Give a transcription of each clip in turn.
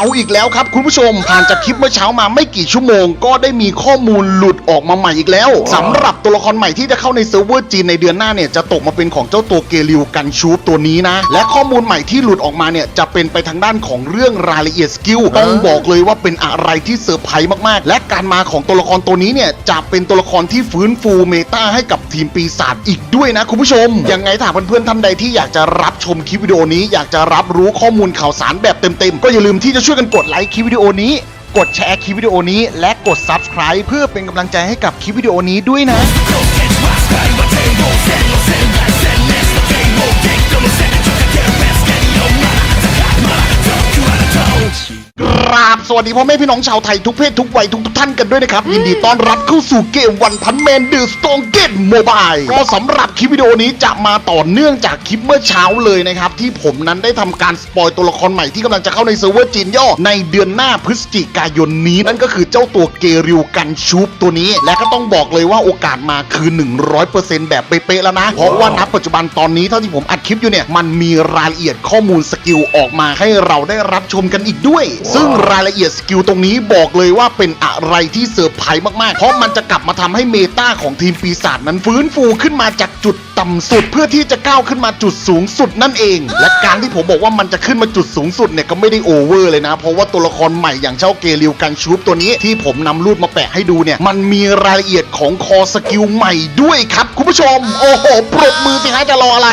เอาอีกแล้วครับคุณผู้ชมผ่านจากคลิปเมื่อเช้ามาไม่กี่ชั่วโมง ก็ได้มีข้อมูลหลุดออกมาใหม่อีกแล้วสำหรับตัวละครใหม่ที่จะเข้าในเซิร์ฟเวอร์จีนในเดือนหน้าเนี่ยจะตกมาเป็นของเจ้าตัวเกลิวกันชูปตัวนี้นะ และข้อมูลใหม่ที่หลุดออกมาเนี่ยจะเป็นไปทางด้านของเรื่องรายละเอียดสกิลต้องบอกเลยว่าเป็นอะไรที่เซอร์ไพรส์มากๆ และการมาของตัวละครตัวนี้เนี่ยจะเป็นตัวละครที่ฟื้นฟูเมตาให้กับทีมปีศาจอีกด้วยนะคุณผู้ชมยังไงถ้าหากเพื่อนๆท่านใดที่อยากจะรับชมคลิปวิดีโอนี้อยากจะรับรู้ข้อมูลข่าวสารแบบเต็มๆก็อย่าลืมที่จะช่วยกันกดไลค์คลิปวิดีโอนี้ กดแชร์คลิปวิดีโอนี้ และกด Subscribe เพื่อเป็นกำลังใจให้กับคลิปวิดีโอนี้ด้วยนะ ราบสวัสดีพ่อแม่พี่น้องชาวไทยทุกเพศทุกวัยทุกท่านกันด้วยนะครับ ยินดีต้อนรับเข้าสู่เกมวันพันแมนเดอร์สโตงเกตโมบายก็สำหรับคลิปวิดีโอนี้จะมาต่อเนื่องจากคลิปเมื่อเช้าเลยนะครับ ที่ผมนั้นได้ทำการสปอยตัวละครใหม่ที่กำลังจะเข้าในเซิร์ฟเวอร์จีนย่อในเดือนหน้าพฤศจิกายนนี้ นั่นก็คือเจ้าตัวเกริวกันชูปตัวนี้ และก็ต้องบอกเลยว่าโอกาสมาคือ 100%แบบเป๊ะๆแล้วนะ เพราะว่าณปัจจุบันตอนนี้เท่าที่ผมอัดคลิปอยู่เนี่ยมันมีรายละเอียดข้อมูลสกิลออกมาให้เราได้รับชมกันอีกด้วย ซึ่งรายละเอียดสกิลตรงนี้บอกเลยว่าเป็นอะไรที่เซอร์ไพรส์มากๆ เพราะมันจะกลับมาทำให้เมตาของทีมปีศาจนั้นฟื้นฟูขึ้นมาจากจุดต่ำสุด เพื่อที่จะก้าวขึ้นมาจุดสูงสุดนั่นเอง และการที่ผมบอกว่ามันจะขึ้นมาจุดสูงสุดเนี่ยก็ไม่ได้โอเวอร์เลยนะ เพราะว่าตัวละครใหม่อย่างเจ้าเกลิวกันชูปตัวนี้ที่ผมนำรูปมาแปะให้ดูเนี่ยมันมีรายละเอียดของคอสกิลใหม่ด้วยครับคุณผู้ชม โอ้โหปรบมือสิฮะจะรออะไร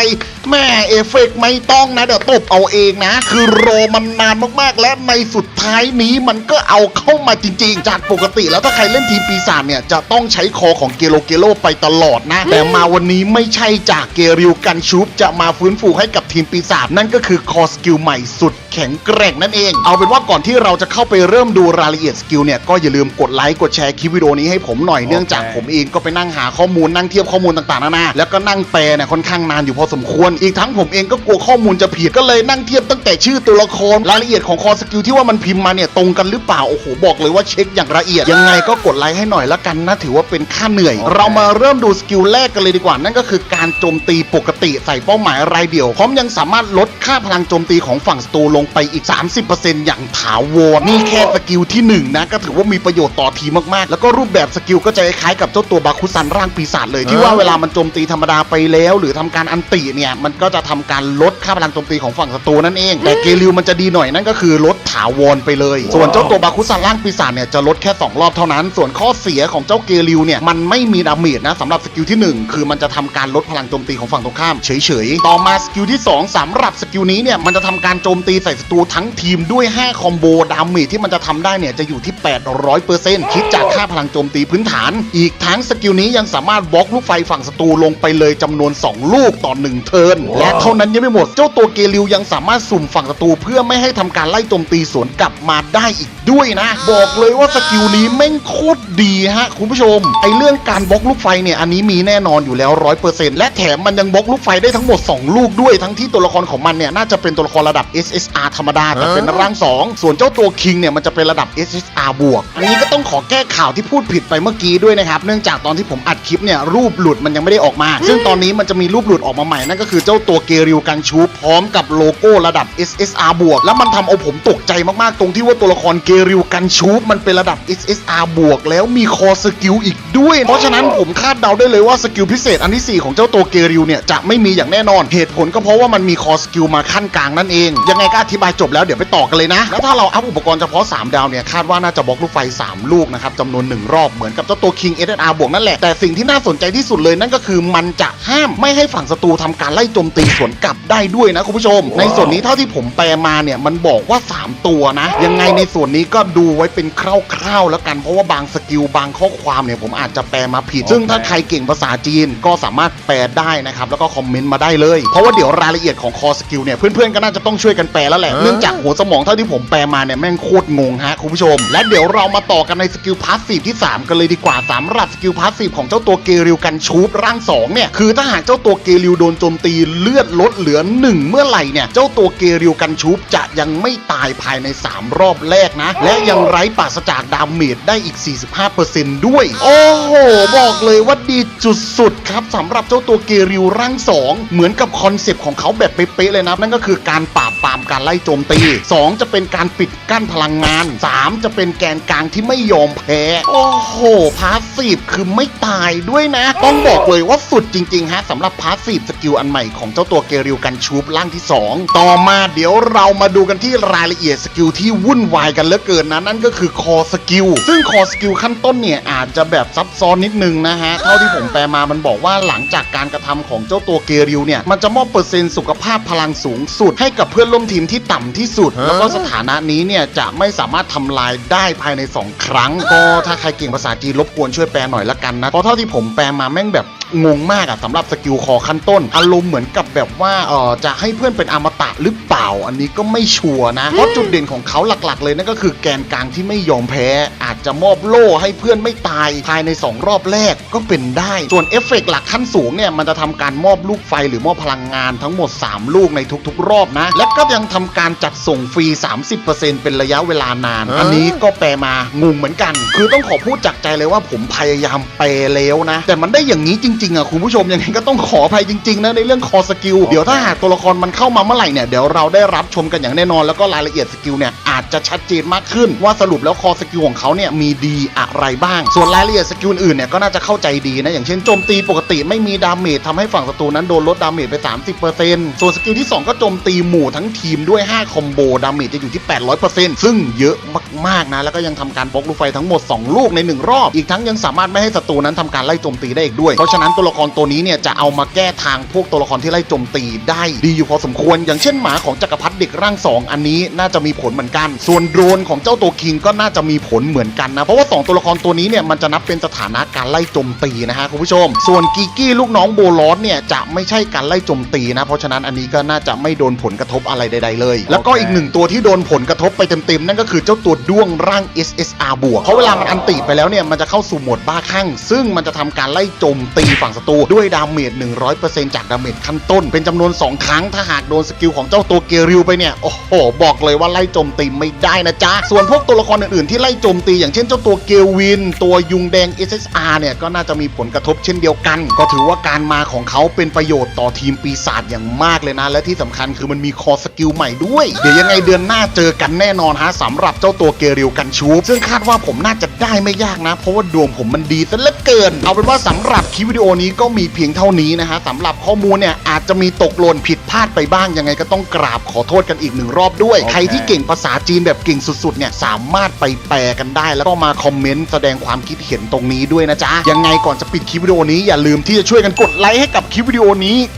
แม่เอฟเฟกต์ไม่ต้องนะ เดี๋ยวตบเอาเองนะ คือรอมันนานมากๆ และในสุดท้ายนี้มันก็เอาเข้ามาจริง ๆ จากปกติแล้วถ้าใครเล่นทีมปีศาจเนี่ย จะต้องใช้คอของเกโลเกโลไปตลอดนะ แต่มาวันนี้ไม่ใช่จากเกริวกันชูปจะมาฟื้นฟูให้กับทีมปีศาจนั่นก็คือคอสกิลใหม่สุดแข็งแกร่งนั่นเอง เอาเป็นว่าก่อนที่เราจะเข้าไปเริ่มดูรายละเอียดสกิลเนี่ยก็อย่าลืมกดไลค์กดแชร์คลิปวิดีโอนี้ให้ผมหน่อยเนื่องจากผมเองก็ไปนั่งหาข้อมูลนั่งเทียบข้อมูลต่างๆนานาแล้วก็นั่งแปลเนี่ยค่อนข้างนานอยู่พอสมควรอีกทั้งผมเองก็กลัวข้อมูลจะผิดก็เลยนั่งเทียบตั้งแต่ชื่อตัวละครรายละเอียดของคอสกิลที่ว่ามันพิมพ์มาเนี่ยตรงกันหรือเปล่าโอ้โหบอกเลยว่าเช็คอย่างละเอียดยังไงก็กดไลค์ให้หน่อยละกันนะถือว่าเป็นค่าเหนื่อย เรามาเริ่มดูสกิลแรกกันเลยดีกว่า นั่นก็คือการโจมตีปกติใส่เป้าหมายรายเดี่ยวพร้อมยังสามารถลดค่าพลังโจมตีของฝั่งศัตรูลงไปอีก 30%อย่างถาวรนี่แค่สกิลที่หนึ่งนะ ก็ถือว่ามีประโยชน์ต่อทีมมากๆ แล้วก็รูปแบบสกิลก็จะคล้ายๆกับเจ้าตัวบาคุซันร่างปีศาจเลยที่ว่าเวลามันโจมตีธรรมดาไปแล้ว หรือทำการอันติเนี่ยมัมันก็จะทำการลดค่าพลังโจมตีของฝั่งศัตรูนั่นเอง แต่เกลิวมันจะดีหน่อยนั่นก็คือลดาวรไปเลย ส่วนเจ้าตัวบาคุซันร่างปีศาจเนี่ยจะลดแค่สองรอบเท่านั้น ส่วนข้อเสียของเจ้าเกลิวเนี่ยมันไม่มีดาเมจนะสำหรับสกิลที่หนึ่งคือมันจะทำการลดพลังโจมตีของฝั่งตรงข้ามเฉยๆ ต่อมาสกิลที่สองสำหรับสกิลนี้เนี่ยมันจะทำการโจมตีใส่ศัตรูทั้งทีมด้วย 5 คอมโบดาเมจที่มันจะทำได้เนี่ยจะอยู่ที่ 800%คิดจากค่าพลังโจมตีพื้นฐาน อีกทั้งสกิลนี้ยังสามารถบล็อกลูกไฟฝั่งศัตรูลงไปเลยจำนวน 2 ลูกต่อ 1 เทิร์นและเท่านั้นยังไม่หมดเจ้าตัวเกลิวยังสามารถสุ่มฝั่งศัตรูเพื่อไม่ให้ทำการไล่โจมตีสวนกลับมาได้อีกด้วยนะ บอกเลยว่าสกิลนี้แม่งโคตรดีฮะคุณผู้ชม ไอเรื่องการบล็อกลูกไฟเนี่ยอันนี้มีแน่นอนอยู่แล้ว100%และแถมมันยังบล็อกลูกไฟได้ทั้งหมด 2 ลูกด้วยทั้งที่ตัวละครของมันเนี่ยน่าจะเป็นตัวละครระดับ SSR ธรรมดาแต่เป็นร่าง 2 ส่วนเจ้าตัวคิงเนี่ยมันจะเป็นระดับ SSR บวกอันนี้ก็ต้องขอแก้ข่าวที่พูดผิดไปเมื่อกี้ด้วยนะครับเนื่องจากตอนที่ผมอัดคลิปเนี่ยรูปหลุดมันยังไม่ได้ออกมา ซึ่งตอนนี้มันจะมีรูปหลุดออกมาใหม่นั่นก็คือเจ้าตัวเกริวกันชูพร้อมกับโลโก้ระดับ SSR บวกแล้วมันทำเอาผมตกใจมากๆ ตรงที่ว่าตัวละครเกริวกันชูมันเป็นระดับ SSR บวก แล้วมีคอสกิลอีกด้วย เพราะฉะนั้นผมคาดเดาได้เลยว่าสกิลพิเศษอันที่ 4 ของเจ้าตัวเกริวเนี่ย จะไม่มีอย่างแน่นอน เหตุผลก็เพราะว่ามันมีคอสกิลมาขั้นกลางนั่นเอง ยังไงก็อธิบายจบแล้วเดี๋ยวไปต่อกันเลยนะ แล้วถ้าเราอัพอุปกรณ์เฉพาะ 3 ดาวเนี่ยคาดว่าน่าจะบล็อกลูกไฟ 3 ลูกนะครับจำนวน 1 รอบเหมือนกับเจ้าตัว King SSR บวกนั่นแหละแต่สิ่งที่น่าสนใจที่สุดเลยนั่นก็คือมันจะห้ามไม่ให้ฝั่งศัตรูทำการไล่โจมตีสวนกลับได้ด้วยนะคุณผู้ชม ในส่วนนี้เท่าที่ผมแปลมาเนี่ยมันบอกว่า 3ตัวนะ ยังไงในส่วนนี้ก็ดูไว้เป็นคร่าวๆแล้วกัน เพราะว่าบางสกิลบางข้อความเนี่ยผมอาจจะแปลมาผิด ซึ่งถ้าใครเก่งภาษาจีนก็สามารถแปลได้นะครับแล้วก็คอมเมนต์มาได้เลย เพราะว่าเดี๋ยวรายละเอียดของคอสกิลเนี่ยเพื่อนๆก็น่าจะต้องช่วยกันแปลแล้วแหละเนื่องจากหัวสมองเท่าที่ผมแปลมาเนี่ยแม่งโคตรงงฮะคุณผู้ชม และเดี๋ยวเรามาต่อกันในสกิลพาสซีฟที่ 3 กันเลยดีกว่าสำหรับสกิลพาสซีฟของเจ้าตัวเกริวกันชูปร่าง2เนี่ยคือถ้าหากเจ้าตัวเกริวโดนโจมตีเลือดลดเหลือ 1 เมื่อไหร่เนี่ยเจ้าตัวเกริวกันชูปจะยังไม่ตายภายใน 3 รอบแรกนะ และยังไร้ปราศจากดาเมจได้อีก 45%ด้วย โอ้โห บอกเลยว่าดีจุดสุดครับสำหรับเจ้าตัวเกริวร่าง 2 เหมือนกับคอนเซปต์ของเขาแบบเป๊ะๆเลยนะ นั่นก็คือการปราบปรามการไล่โจมตี 2 จะเป็นการปิดกั้นพลังงาน 3 จะเป็นแกนกลางที่ไม่ยอมแพ้ โอ้โหพาส ซีฟคือไม่ตายด้วยนะ ต้องบอกเลยว่าสุดจริง ๆ ฮะสำหรับพาสซีฟสกิลอันใหม่ของเจ้าตัวเกริวกันชูปร่างที่ 2 ต่อมาเดี๋ยวเรามาดูกันที่รายละเอียดสกิลที่วุ่นวายกันเหลือเกินนะ นั่นก็คือคอสกิลซึ่งคอสกิลขั้นต้นเนี่ย อาจจะแบบซับซ้อนนิดนึงนะฮะ เท่าที่ผมแปลมามันบอกว่าหลังจากการกระทำของเจ้าตัวเกริวเนี่ย มันจะมอบเปอร์เซ็นต์สุขภาพพลังสูงสุด ให้กับเพื่อนร่วมทีมที่ต่ำที่สุด แล้วก็สถานะนี้เนี่ยจะไม่สามารถทำลายได้ภายใน 2 ครั้ง ก็ถ้าใครเก่งภาษาจีนรบกวนช่วยแปลหน่อยละกันนะเพราะเท่าที่ผมแปลมาแม่งแบบ งงมากอะสำหรับสกิลคอขั้นต้น อารมณ์เหมือนกับแบบว่าเออจะให้เพื่อนเป็นอมตะหรือเปล่า อันนี้ก็ไม่ชัวร์นะ เพราะจุดเด่นของเขาหลักๆ เลยนั่นก็คือแกนกลางที่ไม่ยอมแพ้ อาจจะมอบโล่ให้เพื่อนไม่ตายภายใน 2 รอบแรกก็เป็นได้ ส่วนเอฟเฟกต์หลักขั้นสูงเนี่ยมันจะทำการมอบลูกไฟหรือมอบพลังงานทั้งหมด 3 ลูกในทุก ๆ รอบนะ และก็ยังทำการจัดส่งฟรี 30%เป็นระยะเวลานาน อันนี้ก็แปลมางงเหมือนกัน คือต้องขอพูดจากใจเลยว่าผมพยายามแปลแล้วนะ แต่มันได้อย่างนี้จริงๆอะคุณผู้ชมยังไงก็ต้องขออภัยจริงๆนะในเรื่องคอสกิลเดี๋ยวถ้าหากตัวละครมันเข้ามาเมื่อไหร่เนี่ยเดี๋ยวเราได้รับชมกันอย่างแน่นอนแล้วก็รายละเอียดสกิลเนี่ยอาจจะชัดเจนมากขึ้น ว่าสรุปแล้วคอสกิลของเขาเนี่ยมีดีอะไรบ้าง ส่วนรายละเอียดสกิลอื่นเนี่ยก็น่าจะเข้าใจดีนะอย่างเช่นโจมตีปกติไม่มีดาเมจทำให้ฝั่งศัตรูนั้นโดนลดดาเมจไป 30%ส่วนสกิลที่ 2 ก็โจมตีหมู่ทั้งทีมด้วย 5 คอมโบดาเมจจะอยู่ที่ 800%ซึ่งเยอะมากๆนะแล้วก็ยังทำการบล็อกลูกไฟทั้งหมด 2 ลูกใน 1 รอบ อีกทั้งยังสามารถไม่ให้ศัตรูนั้นทำการไล่โจมตีได้อีกด้วยเพราะฉะนั้นตัวละครตัวนี้เนี่ยจะเอามาแก้ทางพวกตัวละครที่ไล่โจมตีได้ดีอยู่พอสมควร อย่างเช่นหมาของจักรพรรดิเด็กร่าง2อันนี้น่าจะมีผลเหมือนกัน ส่วนโดรนของเจ้าตัวคิงก็น่าจะมีผลเหมือนกันนะ เพราะว่า 2 ตัวละครตัวนี้เนี่ยมันจะนับเป็นสถานะการไล่โจมตีนะฮะคุณผู้ชม ส่วนกิกกี้ลูกน้องโบลอสเนี่ยจะไม่ใช่การไล่โจมตีนะ เพราะฉะนั้นอันนี้ก็น่าจะไม่โดนผลกระทบอะไรใด ๆ เลย แล้วก็อีกหนึ่งตัวที่โดนผลกระทบไปเต็มๆนั่นก็คือเจ้าตัวด้วงร่าง SSR บวกเพราะเวลามันอันติไปแล้วเนี่ยมันจะเข้าสู่โหมดบ้าคลั่ง ซึ่งมันจะทำการไล่โจมตีฝั่งศัตรูด้วยดาเมจ 100%จากดาเมจขั้นต้น เป็นจำนวน 2 ครั้งถ้าหากโดนสกิลของเจ้าตัวเกริวไปเนี่ย โอ้โห บอกเลยว่าไล่โจมตีไม่ได้นะจ๊ะ ส่วนพวกตัวละครอื่นๆที่ไล่โจมตี อย่างเช่นเจ้าตัวเกลวิน ตัวยุงแดง SSR เนี่ยก็น่าจะมีผลกระทบเช่นเดียวกัน ก็ถือว่าการมาของเขาเป็นประโยชน์ต่อทีมปีศาจอย่างมากเลยนะ และที่สำคัญคือมันมีคอสกิลใหม่ด้วย เดี๋ยวยังไงเดือนหน้าเจอกันแน่นอนฮะสำหรับเจ้าตัวเกริวกันชูซึ่งคาดว่าผมน่าจะ ได้ไม่ยากนะ เพราะว่าดวงผมมันดีซะเหลือเกิน เอาเป็นว่าสำหรับคลิปวิดีโอนี้ก็มีเพียงเท่านี้นะฮะสำหรับข้อมูลเนี่ยอาจจะมีตกหล่นผิดพลาดไปบ้างยังไงก็ต้องกราบขอโทษกันอีกหนึ่งรอบด้วย ใครที่เก่งภาษาจีนแบบเก่งสุดๆเนี่ยสามารถไปแปลกันได้ แล้วก็มาคอมเมนต์แสดงความคิดเห็นตรงนี้ด้วยนะจ๊ะยังไงก่อนจะปิดคลิปวิดีโอนี้อย่าลืมที่จะช่วยกันกดไลค์ให้กับคลิปวิดีโอนี้